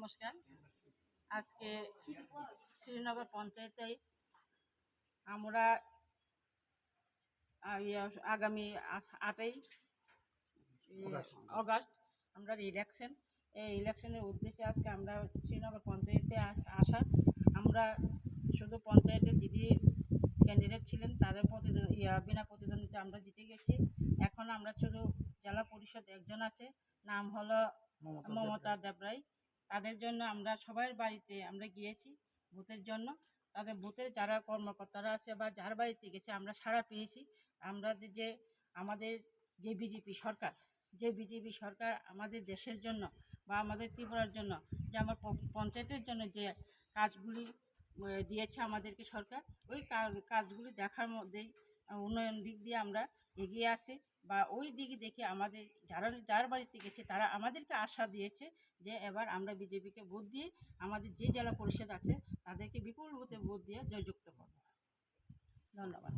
নমস্কার। আজকে শ্রীনগর পঞ্চায়েতে আমরা ইয়ে, আগামী আটই ইয়ে, অগাস্ট আমরা ইলেকশন এই ইলেকশনের উদ্দেশ্যে আজকে আমরা শ্রীনগর পঞ্চায়েতে আসা আমরা শুধু পঞ্চায়েতে যিনি ক্যান্ডিডেট ছিলেন তাদের প্রতিদ্বন্দ্বী ইয়া, বিনা প্রতিদ্বন্দ্বিতা আমরা জিতে গেছি। এখন আমরা শুধু জেলা পরিষদ একজন আছে নাম হলো মমতা দেবরাই তাদের জন্য আমরা সবার বাড়িতে আমরা গিয়েছি ভূতের জন্য। তাদের ভূতের যারা কর্মকর্তারা আছে বা যার বাড়িতে গেছে আমরা সাড়া পেয়েছি। আমরা যে- আমাদের যে বিজেপি সরকার, যে বিজেপি সরকার আমাদের দেশের জন্য বা আমাদের ত্রিপুরার জন্য, যে আমার পঞ্চায়েতের জন্য যে কাজগুলি দিয়েছে আমাদেরকে সরকার, ওই কাজগুলি দেখার মধ্যেই উন্নয়ন দিক দিয়ে আমরা এগিয়ে আসি বা ওই দিকে দেখে আমাদের যারা, যার বাড়িতে গেছে তারা আমাদেরকে আশা দিয়েছে যে এবার আমরা বিজেপিকে ভোট দিয়ে আমাদের যে জেলা পরিষদ আছে তাদেরকে বিপুল ভোটে ভোট দিয়ে জয়যুক্ত করব। ধন্যবাদ।